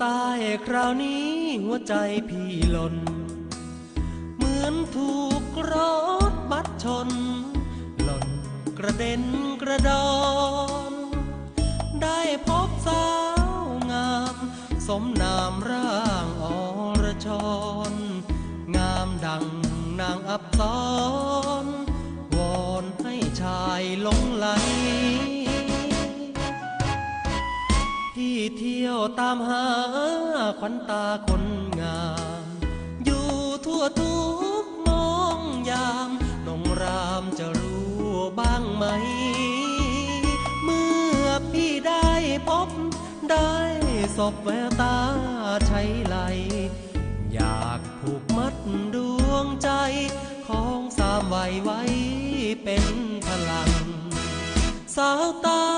ใต้คราวนี้หัวใจพี่หล่น เหมือนถูกรถบัสชน หล่นกระเด็นกระดอน ได้พบสาวงาม สมนามร่างอรชรงามดังนางอับสรวอนให้ชายหลงไหล เที่ยวตามหาขวัญตาคนงาม อยู่ทั่วทุกมองยามนงรามจะรู้บ้างไหม เมื่อพี่ได้พบได้ศพแววตาใช้ไหล อยากผูกมัดดวงใจของสามวัยไว้เป็นพลัง สาวใต้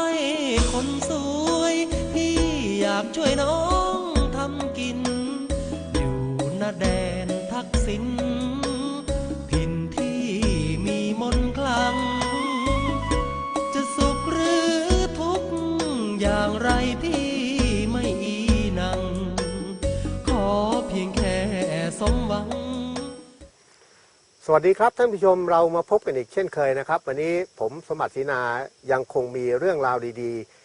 คนสวย อยากช่วยน้องทำกิน อยู่นาแดนทักษิณถิ่นที่มีมนคลัง จะสุขหรือทุกข์อย่างไรพี่ไม่อีนัง ขอเพียงแค่สมหวัง สวัสดีครับท่านผู้ชมเรามาพบกันอีกเช่นเคยนะครับ วันนี้ผมสมบัติศรีนายังคงมีเรื่องราวดีๆ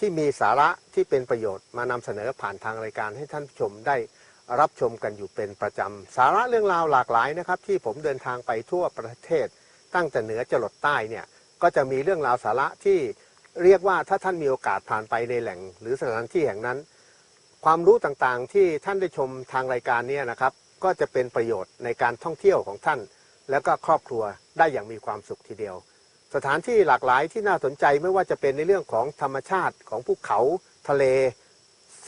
ที่มีสาระที่เป็นประโยชน์มานำเสนอผ่านทางรายการให้ท่านผู้ชมได้รับชมกันอยู่เป็นประจำ สาระเรื่องราวหลากหลายนะครับ ที่ผมเดินทางไปทั่วประเทศ ตั้งแต่เหนือจรดใต้เนี่ยก็จะมีเรื่องราวสาระที่เรียกว่าถ้าท่านมีโอกาสผ่านไปในแหล่ง หรือสถานที่แห่งนั้น ความรู้ต่างๆที่ท่านได้ชมทางรายการเนี้นะครับ ก็จะเป็นประโยชน์ในการท่องเที่ยวของท่าน แล้วก็ครอบครัวได้อย่างมีความสุขทีเดียว สถานที่หลากหลายที่น่าสนใจไม่ว่าจะเป็นในเรื่องของธรรมชาติของภูเขาทะเล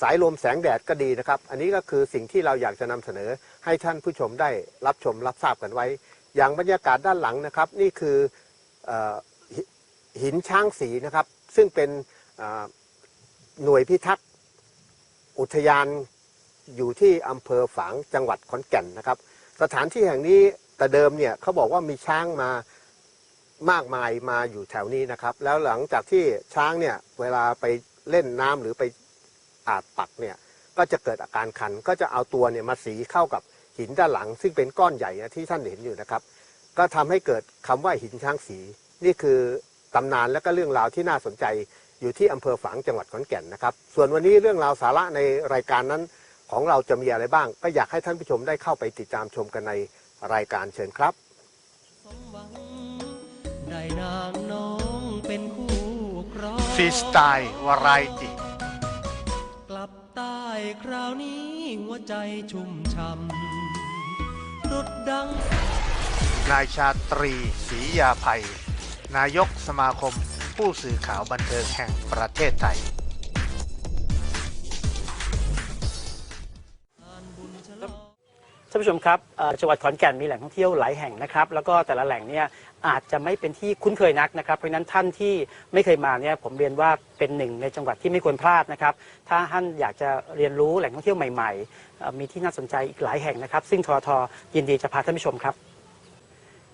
สายลมแสงแดดก็ดีนะครับ อันนี้ก็คือสิ่งที่เราอยากจะนำเสนอให้ท่านผู้ชมได้รับชมรับทราบกันไว้ อย่างบรรยากาศด้านหลังนะครับ นี่คืออหินช้างสีนะครับ ซึ่งเป็นหน่วยพิทักษ์อุทยานอยู่ที่อำเภอฝางจังหวัดขอนแก่นนะครับ สถานที่แห่งนี้แต่เดิมเนี่ยเขาบอกว่ามีช้างมา มากมายมาอยู่แถวนี้นะครับ แล้วหลังจากที่ช้างเนี่ยเวลาไปเล่นน้ำหรือไปอาบปักเนี่ยก็จะเกิดอาการคัน ก็จะเอาตัวเนี่ยมาสีเข้ากับหินด้านหลัง ซึ่งเป็นก้อนใหญ่นะที่ท่านเห็นอยู่นะครับ ก็ทำให้เกิดคำว่าหินช้างสี นี่คือตำนานและก็เรื่องราวที่น่าสนใจอยู่ที่อำเภอฝางจังหวัดขอนแก่นนะครับ ส่วนวันนี้เรื่องราวสาระในรายการนั้นของเราจะมีอะไรบ้าง ก็อยากให้ท่านผู้ชมได้เข้าไปติดตามชมกันในรายการเชิญครับ ได้นางน้องเป็นคู่ครองฟรีสไตล์วารายติกลับใต้คราวนี้หัวใจชุ่มช่ำดุดดัง นายชาตรีศรียาภัย นายกสมาคมผู้สื่อข่าวบันเทิงแห่งประเทศไทย ท่านผู้ชมครับจังหวัดขอนแก่นมีแหล่งท่องเที่ยวหลายแห่งนะครับ แล้วก็แต่ละแหล่งเนี่ยอาจจะไม่เป็นที่คุ้นเคยนักนะครับ เพราะฉะนั้นท่านที่ไม่เคยมาเนี่ยผมเรียนว่าเป็นหนึ่งในจังหวัดที่ไม่ควรพลาดนะครับ ถ้าท่านอยากจะเรียนรู้แหล่งท่องเที่ยวใหม่ ๆ มีที่น่าสนใจอีกหลายแห่งนะครับ ซึ่งททยินดีจะพาท่านผู้ชมครับ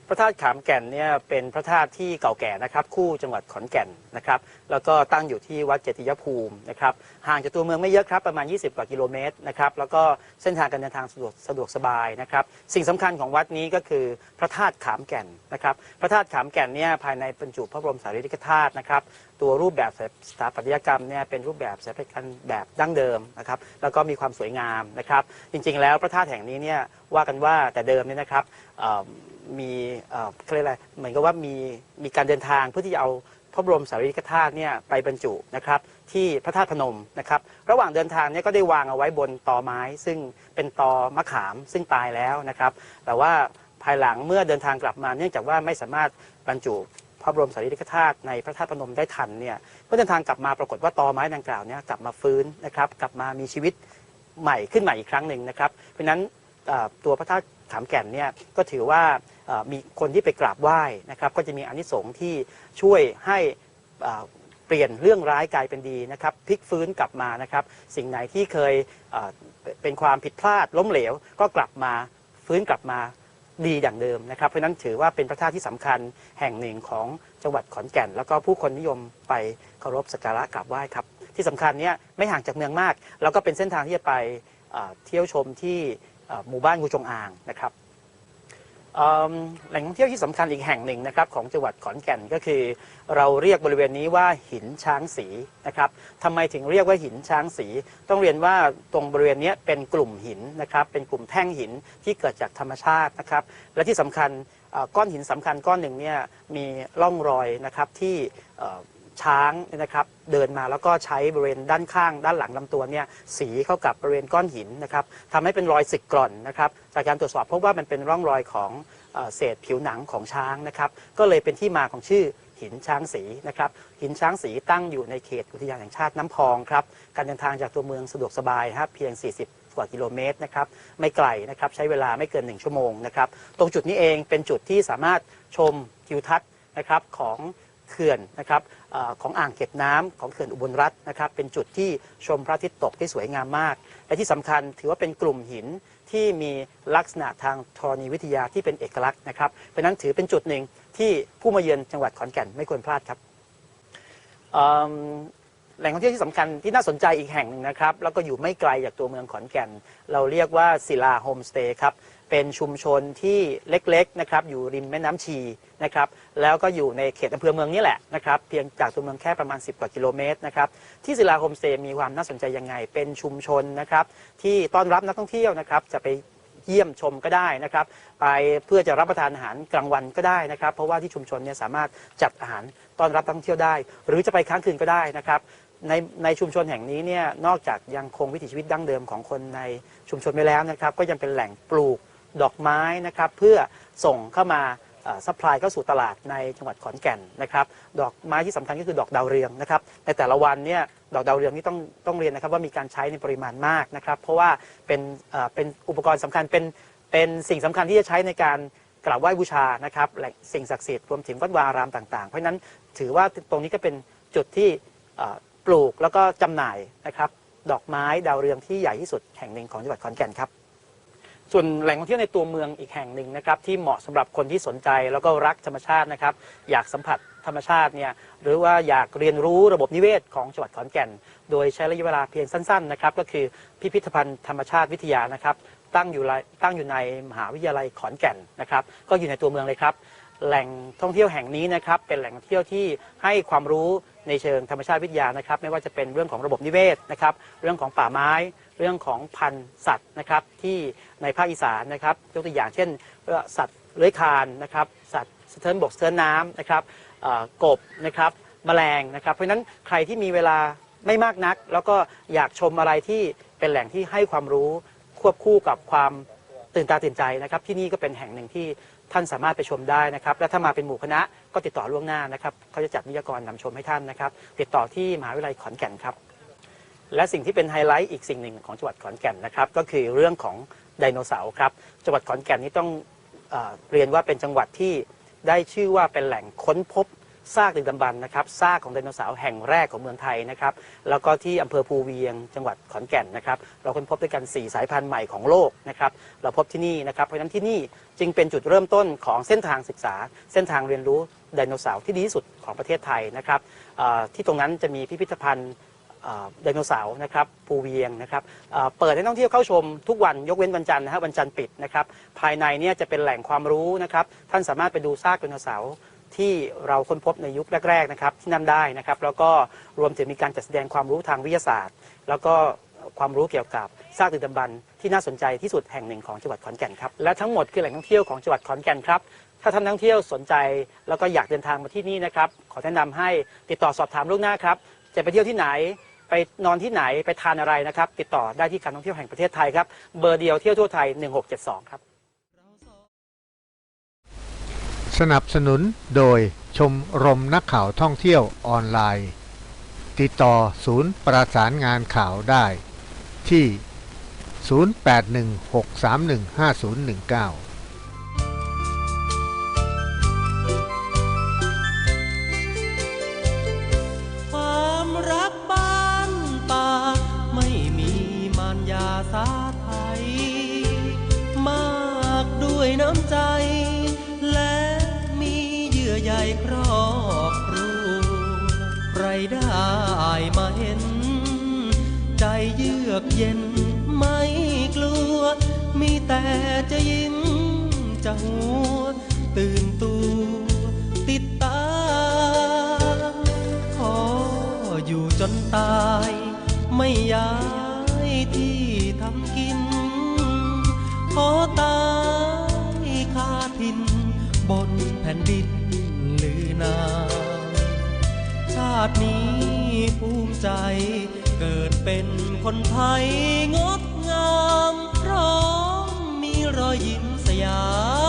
พระธาตุขามแก่นเนี่ยเป็นพระธาตุที่เก่าแก่นะครับ คู่จังหวัดขอนแก่นนะครับแล้วก็ตั้งอยู่ที่วัดเจติยภูมินะครับห่างจากตัวเมืองไม่เยอะครับประมาณ 20 กว่ากิโลเมตรนะครับแล้วก็เส้นทางการเดินทางสะดวกสะดวกสบายนะครับสิ่งสำคัญของวัดนี้ก็คือพระธาตุขามแก่นนะครับพระธาตุขามแก่นเนี่ยภายในบรรจุพระบรมสารีริกธาตุนะครับตัวรูปแบบสถาปัตยกรรมเนี่ยเป็นรูปแบบสถาปัตยกรรมแบบดั้งเดิมนะครับแล้วก็มีความสวยงามนะครับจริงๆ แล้วพระธาตุแห่งนี้เนี่ยว่ากันว่าแต่เดิมเนี่ยนะครับ มีเอ่อเขาเรียกอะไรเหมือนกับว่ามีมีการเดินทางเพื่อที่จะเอาพระบรมสารีริกธาตุเนี่ยไปบรรจุนะครับที่พระธาตุพนมนะครับระหว่างเดินทางเนี่ยก็ได้วางเอาไว้บนตอไม้ ซึ่งเป็นตอมะขามซึ่งตายแล้วนะครับ แต่ว่าภายหลังเมื่อเดินทางกลับมาเนื่องจากว่าไม่สามารถบรรจุพระบรมสารีริกธาตุในพระธาตุพนมได้ทันเนี่ยเมื่อเดินทางกลับมาปรากฏว่าตอไม้ดังกล่าวเนี่ยกลับมาฟื้นนะครับกลับมามีชีวิตใหม่ขึ้นใหม่อีกครั้งหนึ่งนะครับเพราะฉะนั้นเอ่อตัวพระธาตุ ขามแก่นเนี่ยก็ถือว่ามีคนที่ไปกราบไหว้นะครับก็จะมีอนิสงส์ที่ช่วยให้เปลี่ยนเรื่องร้ายกลายเป็นดีนะครับพลิกฟื้นกลับมานะครับ สิ่งไหนที่เคยเป็นความผิดพลาดล้มเหลว ก็กลับมาฟื้นกลับมาดีอย่างเดิมนะครับเพราะนั้นถือว่าเป็นพระธาตุที่สำคัญแห่งหนึ่งของจังหวัดขอนแก่น แล้วก็ผู้คนนิยมไปเคารพสักการะกราบไหว้ครับ ที่สำคัญเนี่ยไม่ห่างจากเมืองมาก แล้วก็เป็นเส้นทางที่จะไปเที่ยวชมที่ หมู่บ้านงูจงอางนะครับแหล่งท่องเที่ยวที่สำคัญอีกแห่งหนึ่งนะครับของจังหวัดขอนแก่นก็คือ เราเรียกบริเวณนี้ว่าหินช้างสีนะครับทำไมถึงเรียกว่าหินช้างสี ต้องเรียนว่าตรงบริเวณนี้เป็นกลุ่มหินนะครับเป็นกลุ่มแท่งหินที่เกิดจากธรรมชาตินะครับและที่สำคัญก้อนหินสำคัญก้อนหนึ่งเนี่ยมีร่องรอยนะครับที่ ช้างนะครับเดินมาแล้วก็ใช้บริเวณด้านข้าง ด้านหลังลำตัวเนี่ยสีเข้ากับบริเวณก้อนหินนะครับทำให้เป็นรอยสึกกร่อนนะครับจากการตรวจสอบพบว่ามันเป็นร่องรอยของเอ่อเศษผิวหนังของช้างนะครับก็เลยเป็นที่มาของชื่อหินช้างสีนะครับหินช้างสีตั้งอยู่ในเขตอุทยานแห่งชาติน้ำพองครับการเดินทางจากตัวเมืองสะดวกสบายครับเพียง 40กว่ากิโลเมตรนะครับไม่ไกลนะครับใช้เวลาไม่เกิน 1 ชั่วโมงนะครับตรงจุดนี้เองเป็นจุดที่สามารถชมทิวทัศน์นะครับของ เขื่อนนะครับอของอ่างเก็บน้ำของเขื่อนอุบลรัฐนะครับ เป็นจุดที่ชมพระอาทิตย์ตกที่สวยงามมาก และที่สำคัญถือว่าเป็นกลุ่มหินที่มีลักษณะทางธรณีวิทยาที่เป็นเอกลักษณ์นะครับเพราะนั้นถือเป็นจุดหนึ่งที่ผู้มาเยือนจังหวัดขอนแก่นไม่ควรพลาดครับแหล่งท่องเที่ยวที่สำคัญที่น่าสนใจอีกแห่งหนึ่งนะครับ แล้วก็อยู่ไม่ไกลจากตัวเมืองขอนแก่น เราเรียกว่าศิลาโฮมสเตย์ครับ เป็นชุมชนที่เล็กๆนะครับอยู่ริมแม่น้ำชีนะครับแล้วก็อยู่ในเขตอำเภอเมืองนี่แหละนะครับเพียงจากตัวเมืองแค่ประมาณ 10 กว่ากิโลเมตรนะครับที่ศิลาโฮมสเตย์มีความน่าสนใจยังไง เป็นชุมชนนะครับที่ต้อนรับนักท่องเที่ยวนะครับจะไปเยี่ยมชมก็ได้นะครับ ไปเพื่อจะรับประทานอาหารกลางวันก็ได้นะครับ เพราะว่าที่ชุมชนเนี่ยสามารถจัดอาหารต้อนรับนักท่องเที่ยวได้ หรือจะไปค้างคืนก็ได้นะครับในในชุมชนแห่งนี้เนี่ยนอกจากยังคงวิถีชีวิตดั้งเดิมของคนในชุมชนไว้แล้วนะครับ ก็ยังเป็นแหล่งปลูก ดอกไม้นะครับเพื่อส่งเข้ามาซัพพลายเข้าสู่ตลาดในจังหวัดขอนแก่นนะครับดอกไม้ที่สำคัญก็คือดอกดาวเรืองนะครับในแต่ละวันเนี่ยดอกดาวเรืองนี่ต้องต้องเรียนนะครับว่ามีการใช้ในปริมาณมากนะครับเพราะว่าเป็นเป็นอุปกรณ์สำคัญเป็นเป็นสิ่งสำคัญที่จะใช้ในการกราบไหว้บูชานะครับแหล่งสิ่งศักดิ์สิทธิ์รวมถึงวัดวารามต่าง ๆ เพราะฉะนั้นถือว่าตรงนี้ก็เป็นจุดที่ปลูกแล้วก็จำหน่ายนะครับดอกไม้ดาวเรืองที่ใหญ่ที่สุดแห่งหนึ่งของจังหวัดขอนแก่นครับ ส่วนแหล่งท่องเที่ยวในตัวเมืองอีกแห่งหนึ่งนะครับที่เหมาะสำหรับคนที่สนใจแล้วก็รักธรรมชาตินะครับอยากสัมผัสธรรมชาติเนี่ยหรือว่าอยากเรียนรู้ระบบนิเวศของจังหวัดขอนแก่น โดยใช้ระยะเวลาเพียงสั้นๆนะครับก็คือพิพิธภัณฑ์ธรรมชาติวิทยานะครับตั้งอยู่ตั้งอยู่ในมหาวิทยาลัยขอนแก่นนะครับก็อยู่ในตัวเมืองเลยครับ แหล่งท่องเที่ยวแห่งนี้นะครับเป็นแหล่งท่องเที่ยวที่ให้ความรู้ในเชิงธรรมชาติวิทยานะครับ ไม่ว่าจะเป็นเรื่องของระบบนิเวศนะครับ เรื่องของป่าไม้ เรื่องของพันธุ์สัตว์นะครับที่ในภาคอีสานนะครับยกตัวอย่างเช่น สัตว์เลื้อยคลานนะครับ สัตว์สะเทินบกสะเทินน้ำนะครับกบนะครับแมลงนะครับ เพราะฉะนั้นใครที่มีเวลาไม่มากนัก แล้วก็อยากชมอะไรที่เป็นแหล่งที่ให้ความรู้ควบคู่กับความตื่นตาตื่นใจนะครับ ที่นี่ก็เป็นแห่งหนึ่งที่ ท่านสามารถไปชมได้นะครับ และถ้ามาเป็นหมู่คณะก็ติดต่อล่วงหน้านะครับเขาจะจัดนิยากรนำชมให้ท่านนะครับ ติดต่อที่มหาวิทยาลัยขอนแก่นครับ และสิ่งที่เป็นไฮไลท์อีกสิ่งหนึ่งของจังหวัดขอนแก่นนะครับ ก็คือเรื่องของไดโนเสาร์ครับ จังหวัดขอนแก่นนี้ต้องเอเรียนว่าเป็นจังหวัดที่ได้ชื่อว่าเป็นแหล่งค้นพบ ซากดึกดำบรรพ์นะครับซากของไดโนเสาร์แห่งแรกของเมืองไทยนะครับแล้วก็ที่อำเภอภูเวียงจังหวัดขอนแก่นนะครับเราค้นพบด้วยกัน 4 สายพันธุ์ใหม่ของโลกนะครับเราพบที่นี่นะครับเพราะฉะนั้นที่นี่จึงเป็นจุดเริ่มต้นของเส้นทางศึกษา เส้นทางเรียนรู้ไดโนเสาร์ที่ดีที่สุดของประเทศไทยนะครับที่ตรงนั้นจะมีพิพิธภัณฑ์ไดโนเสาร์นะครับภูเวียงนะครับเอ่อเปิดให้นักท่องเที่ยวเข้าชมทุกวันยกเว้นวันจันทร์นะฮะวันจันทร์ปิดนะครับภายในเนี่ยจะเป็นแหล่งความรู้นะครับท่านสามารถไปดูซากไดโนเสาร์ ที่เราค้นพบในยุคแรกๆนะครับที่นั่นได้นะครับแล้วก็รวมถึงมีการจัดแสดงความรู้ทางวิทยาศาสตร์ แล้วก็ความรู้เกี่ยวกับซากดึกดำบรรพ์ที่น่าสนใจที่สุดแห่งหนึ่งของจังหวัดขอนแก่นครับและทั้งหมดคือแหล่งท่องเที่ยวของจังหวัดขอนแก่นครับถ้าท่านนักท่องเที่ยวสนใจแล้วก็อยากเดินทางมาที่นี่นะครับขอแนะนำให้ติดต่อสอบถามล่วงหน้าครับจะไปเที่ยวที่ไหนไปนอนที่ไหนไปทานอะไรนะครับ ติดต่อได้ที่การท่องเที่ยวแห่งประเทศไทยครับเบอร์เดียวเที่ยวทั่วไทย 1672 ครับ สนับสนุนโดยชมรมนักข่าวท่องเที่ยวออนไลน์ ติดต่อศูนย์ประสานงานข่าวได้ ที่ 0816315019 ใยครอบครัวใครได้มาเห็น ใจเยือกเย็นไม่กลัว มีแต่จะยิ้มจะหัว ตื่นตัวติดตา ขออยู่จนตาย ไม่ย้ายที่ทำกิน ขอตายคาทินบนแผ่นดิน นาม ชาตินี้ภูมิใจ เกิดเป็นคนไทยงดงาม พร้อมมีรอยยิ้มสยาม